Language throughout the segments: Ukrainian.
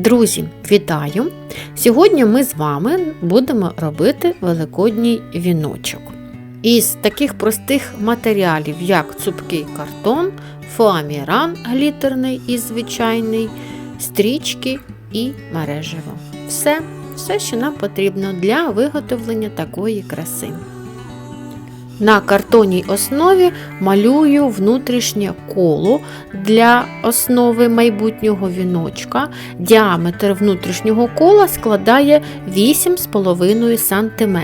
Друзі, вітаю! Сьогодні ми з вами будемо робити великодній віночок. Із таких простих матеріалів, як цупкий картон, фоаміран глітерний і звичайний, стрічки і мережево. Все, все, що нам потрібно для виготовлення такої краси. На картонній основі малюю внутрішнє коло для основи майбутнього віночка. Діаметр внутрішнього кола складає 8,5 см.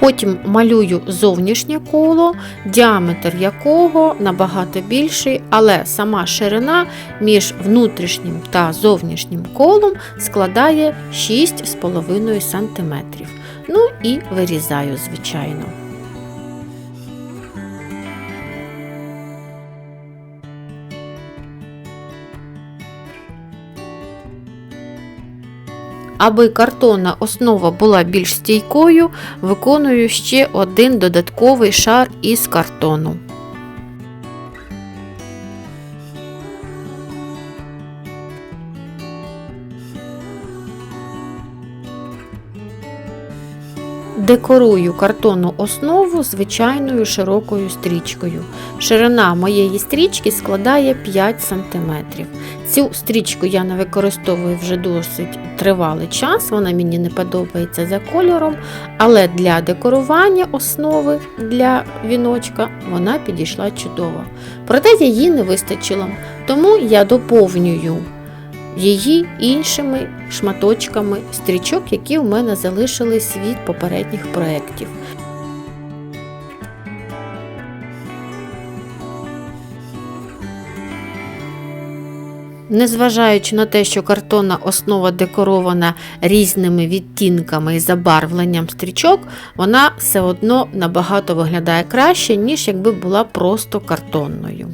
Потім малюю зовнішнє коло, діаметр якого набагато більший, але сама ширина між внутрішнім та зовнішнім колом складає 6,5 см. Ну і вирізаю, звичайно. Аби картонна основа була більш стійкою, виконую ще один додатковий шар із картону. Декорую картонну основу звичайною широкою стрічкою. Ширина моєї стрічки складає 5 см. Цю стрічку я не використовую вже досить тривалий час, вона мені не подобається за кольором, але для декорування основи для віночка вона підійшла чудово. Проте її не вистачило, тому я доповнюю її іншими шматочками стрічок, які в мене залишились від попередніх проєктів. Незважаючи на те, що картонна основа декорована різними відтінками і забарвленням стрічок, вона все одно набагато виглядає краще, ніж якби була просто картонною.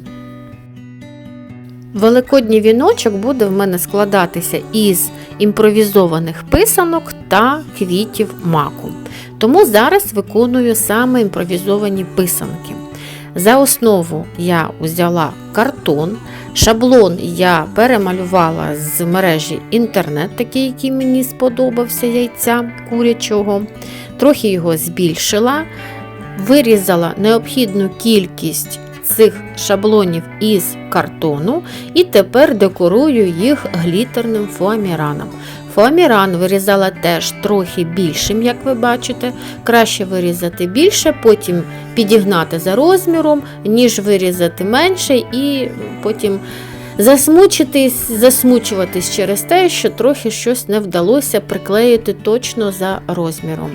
Великодній віночок буде в мене складатися із імпровізованих писанок та квітів маку. Тому зараз виконую саме імпровізовані писанки. За основу я взяла картон, шаблон я перемалювала з мережі інтернет, такий, який мені сподобався яйця курячого, трохи його збільшила, вирізала необхідну кількість цих шаблонів із картону і тепер декорую їх глітерним фоаміраном. Фоаміран вирізала теж трохи більшим, як ви бачите. Краще вирізати більше, потім підігнати за розміром, ніж вирізати менше, і потім засмучитись, засмучуватись через те, що трохи щось не вдалося приклеїти точно за розміром.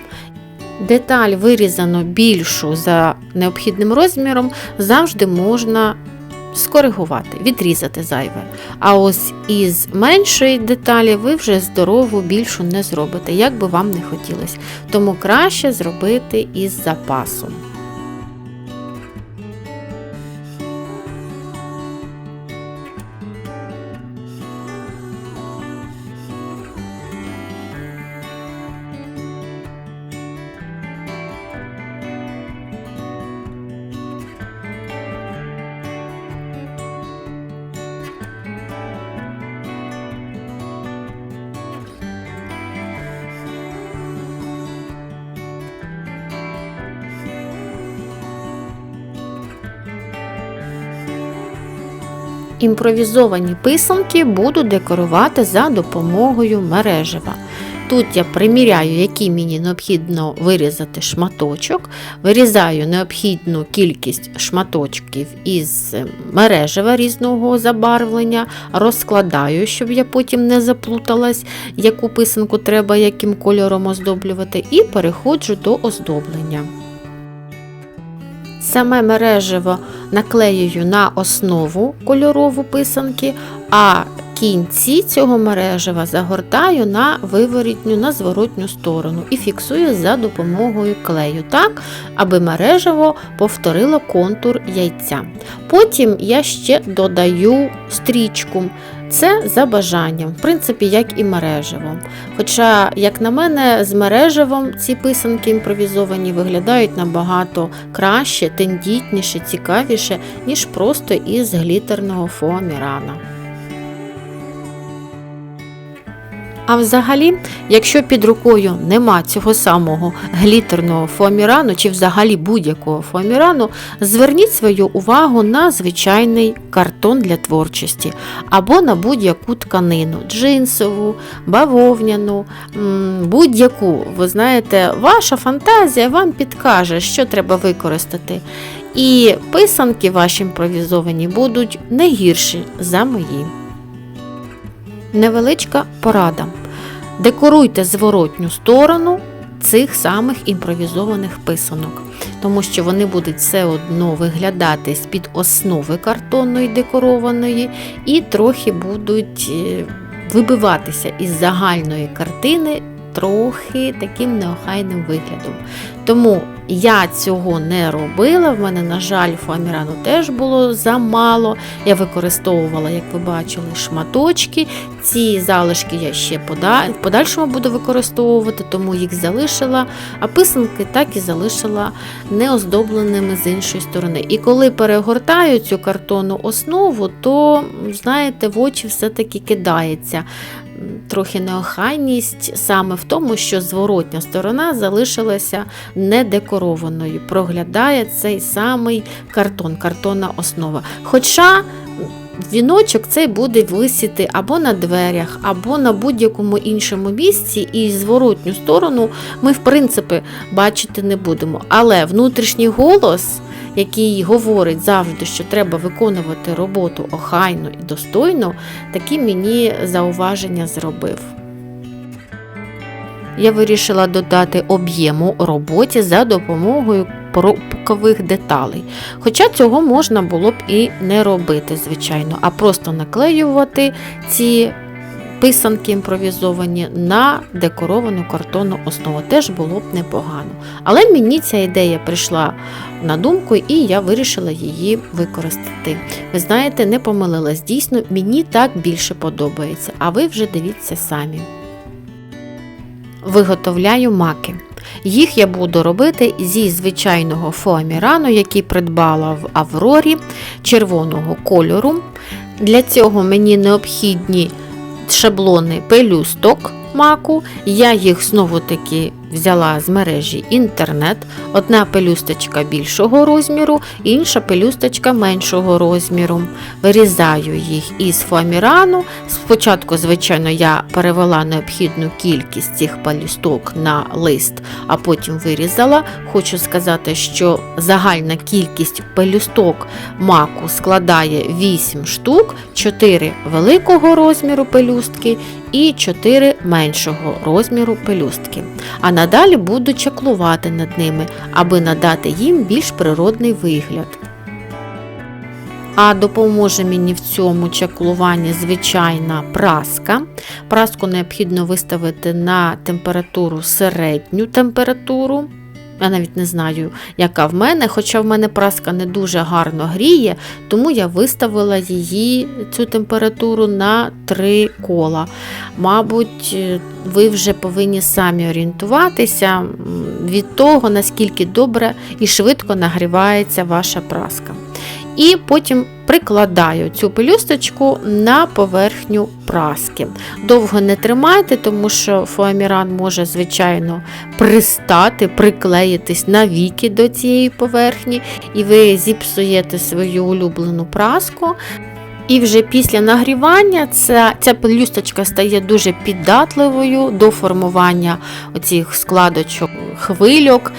Деталь вирізано більшу за необхідним розміром, завжди можна скоригувати, відрізати зайве. А ось із меншої деталі ви вже здорову більшу не зробите, як би вам не хотілося. Тому краще зробити із запасом. Імпровізовані писанки буду декорувати за допомогою мережева. Тут я приміряю, який мені необхідно вирізати шматочок, вирізаю необхідну кількість шматочків із мережева різного забарвлення, розкладаю, щоб я потім не заплуталась, яку писанку треба яким кольором оздоблювати, і переходжу до оздоблення. Саме мережево наклеюю на основу кольорову писанки, а кінці цього мережева загортаю на виворітню, на зворотню сторону і фіксую за допомогою клею, так, аби мережево повторило контур яйця. Потім я ще додаю стрічку. Це за бажанням, в принципі, як і мережево. Хоча, як на мене, з мережевом ці писанки імпровізовані виглядають набагато краще, тендітніше, цікавіше, ніж просто із глітерного фоамірана. А взагалі, якщо під рукою нема цього самого глітерного фоамірану чи взагалі будь-якого фоамірану, зверніть свою увагу на звичайний картон для творчості або на будь-яку тканину джинсову, бавовняну, будь-яку. Ви знаєте, ваша фантазія вам підкаже, що треба використати. І писанки ваші імпровізовані будуть не гірші за мої. Невеличка порада. Декоруйте зворотню сторону цих самих імпровізованих писанок, тому що вони будуть все одно виглядати з-під основи картонної декорованої і трохи будуть е, вибиватися із загальної картини трохи таким неохайним виглядом. Тому я цього не робила. В мене, на жаль, фоамірану теж було замало. Я використовувала, як ви бачили, шматочки. Ці залишки я ще в подальшому буду використовувати, тому їх залишила, а писанки так і залишила неоздобленими з іншої сторони. І коли перегортаю цю картонну основу, то, знаєте, в очі все-таки кидається трохи неохайність саме в тому, що зворотня сторона залишилася недекорованою. Проглядає цей самий картон, картонна основа. Хоча віночок цей буде висіти або на дверях, або на будь-якому іншому місці, і зворотню сторону ми, в принципі, бачити не будемо. Але внутрішній голос. Який говорить завжди, що треба виконувати роботу охайно і достойно, такі мені зауваження зробив. Я вирішила додати об'єму роботі за допомогою пробкових деталей. Хоча цього можна було б і не робити, звичайно, а просто наклеювати ці писанки імпровізовані на декоровану картонну основу. Теж було б непогано. Але мені ця ідея прийшла на думку, і я вирішила її використати. Ви знаєте, не помилилась. Дійсно, мені так більше подобається, а ви вже дивіться самі. Виготовляю маки. Їх я буду робити зі звичайного фоамірану, який придбала в Аврорі червоного кольору. Для цього мені необхідні шаблони пелюсток маку. Я їх знову-таки взяла з мережі інтернет. Одна пелюсточка більшого розміру, інша пелюсточка меншого розміру. Вирізаю їх із фоамірану. Спочатку, звичайно, я перевела необхідну кількість цих пелюсток на лист, а потім вирізала. Хочу сказати, що загальна кількість пелюсток маку складає 8 штук, 4 великого розміру пелюстки і 4 меншого розміру пелюстки. А надалі буду чаклувати над ними, аби надати їм більш природний вигляд. А допоможе мені в цьому чаклуванні звичайна праска. Праску необхідно виставити на температуру середню температуру. Я навіть не знаю, яка в мене, хоча в мене праска не дуже гарно гріє, тому я виставила її, цю температуру на 3 кола. Мабуть, ви вже повинні самі орієнтуватися від того, наскільки добре і швидко нагрівається ваша праска. І потім прикладаю цю пелюсточку на поверхню праски. Довго не тримайте, тому що фоаміран може, звичайно, пристати, приклеїтись навіки до цієї поверхні, і ви зіпсуєте свою улюблену праску. І вже після нагрівання ця ця пелюсточка стає дуже піддатливою до формування оцих складочок хвильок.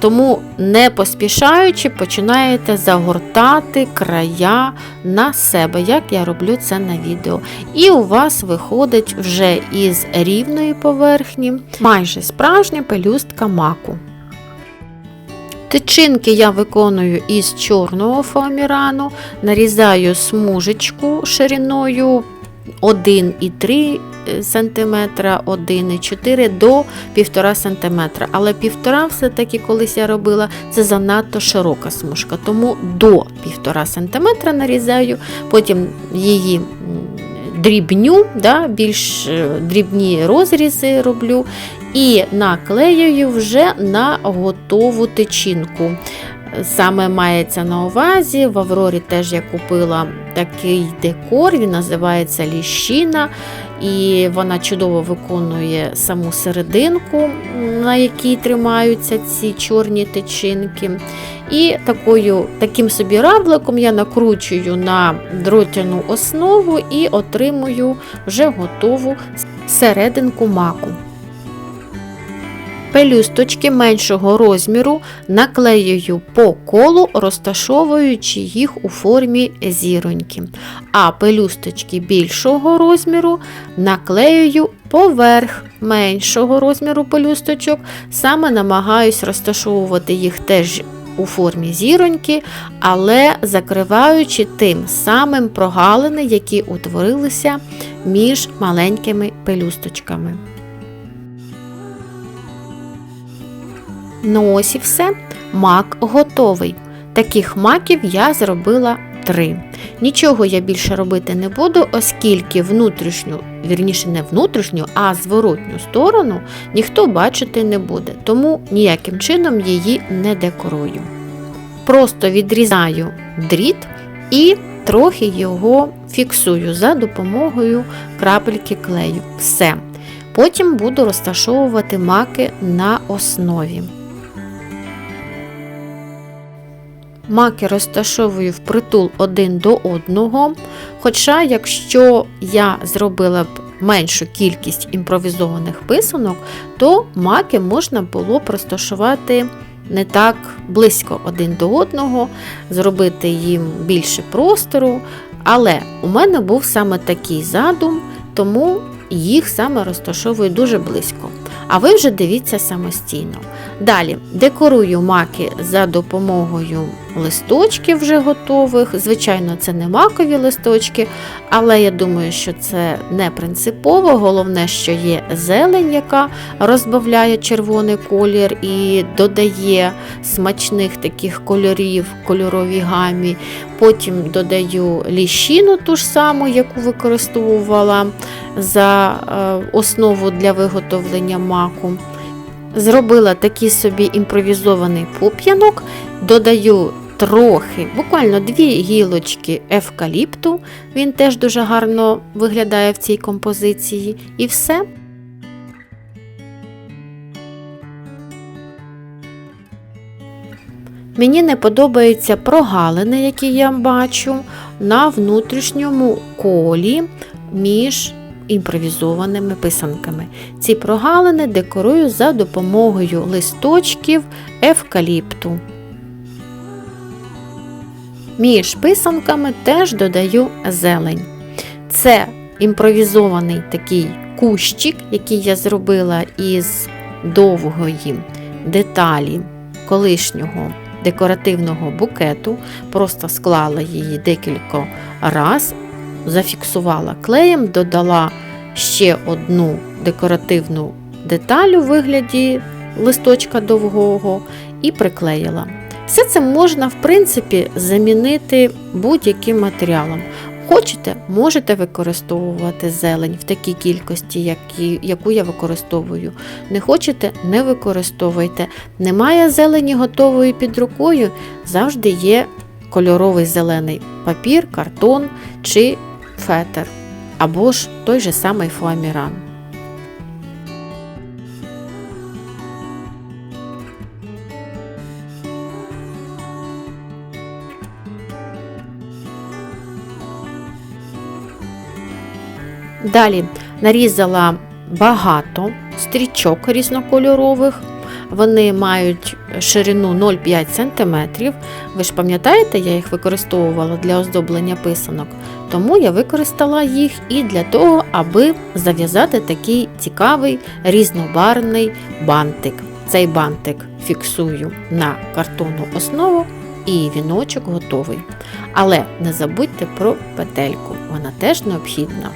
Тому, не поспішаючи, починаєте загортати края на себе, як я роблю це на відео. І у вас виходить вже із рівної поверхні майже справжня пелюстка маку. Тичинки я виконую із чорного фоамірану, нарізаю смужечку шириною 1,3 см, 1,4 до 1,5 см. Але 1,5 все-таки колись я робила, це занадто широка смужка, тому до 1,5 см нарізаю, потім її дрібню, да, більш е, дрібні розрізи роблю і наклеюю вже на готову тичинку. Саме мається на увазі, в Аврорі теж я купила такий декор, він називається ліщина. і вона чудово виконує саму серединку, на якій тримаються ці чорні тичинки. І такою, таким собі равликом я накручую на дротяну основу і отримую вже готову серединку маку. Пелюсточки меншого розміру наклеюю по колу, розташовуючи їх у формі зіроньки. А пелюсточки більшого розміру наклеюю поверх меншого розміру пелюсточок, саме намагаюсь розташовувати їх теж у формі зіроньки, але закриваючи тим самим прогалини, які утворилися між маленькими пелюсточками. Ну ось і все. Мак готовий. Таких маків я зробила три. Нічого я більше робити не буду, оскільки внутрішню, вірніше не внутрішню, а зворотню сторону ніхто бачити не буде, тому ніяким чином її не декорую. Просто відрізаю дріт і трохи його фіксую за допомогою крапельки клею. Все. Потім буду розташовувати маки на основі. Маки розташовую впритул один до одного. Хоча, якщо я зробила б меншу кількість імпровізованих писанок, то маки можна було б розташувати не так близько один до одного, зробити їм більше простору. Але у мене був саме такий задум, тому їх саме розташовую дуже близько. А ви вже дивіться самостійно. Далі декорую маки за допомогою листочків вже готових. Звичайно, це не макові листочки, але я думаю, що це не принципово. Головне, що є зелень, яка розбавляє червоний колір і додає смачних таких кольорів, кольоровій гамі. Потім додаю ліщину, ту ж саму, яку використовувала за е, основу для виготовлення маку. Зробила такий собі імпровізований пуп'янок, додаю трохи, буквально дві гілочки евкаліпту, він теж дуже гарно виглядає в цій композиції, і все. Мені не подобаються прогалини, які я бачу на внутрішньому колі між імпровізованими писанками. Ці прогалини декорую за допомогою листочків евкаліпту. Між писанками теж додаю зелень. Це імпровізований такий кущик, який я зробила із довгої деталі колишнього декоративного букету, просто склала її декілька разів, зафіксувала клеєм, додала ще одну декоративну деталь у вигляді листочка довгого і приклеїла. Все це можна, в принципі, замінити будь-яким матеріалом. Хочете, можете використовувати зелень в такій кількості, які, яку я використовую. Не хочете, не використовуйте. Немає зелені готової під рукою, завжди є кольоровий зелений папір, картон чи фетр, або ж той же самий фоаміран. Далі нарізала багато стрічок різнокольорових. Вони мають ширину 0,5 см. Ви ж пам'ятаєте, я їх використовувала для оздоблення писанок, тому я використала їх і для того, аби зав'язати такий цікавий різнобарвний бантик. Цей бантик фіксую на картонну основу і віночок готовий. Але не забудьте про петельку, вона теж необхідна.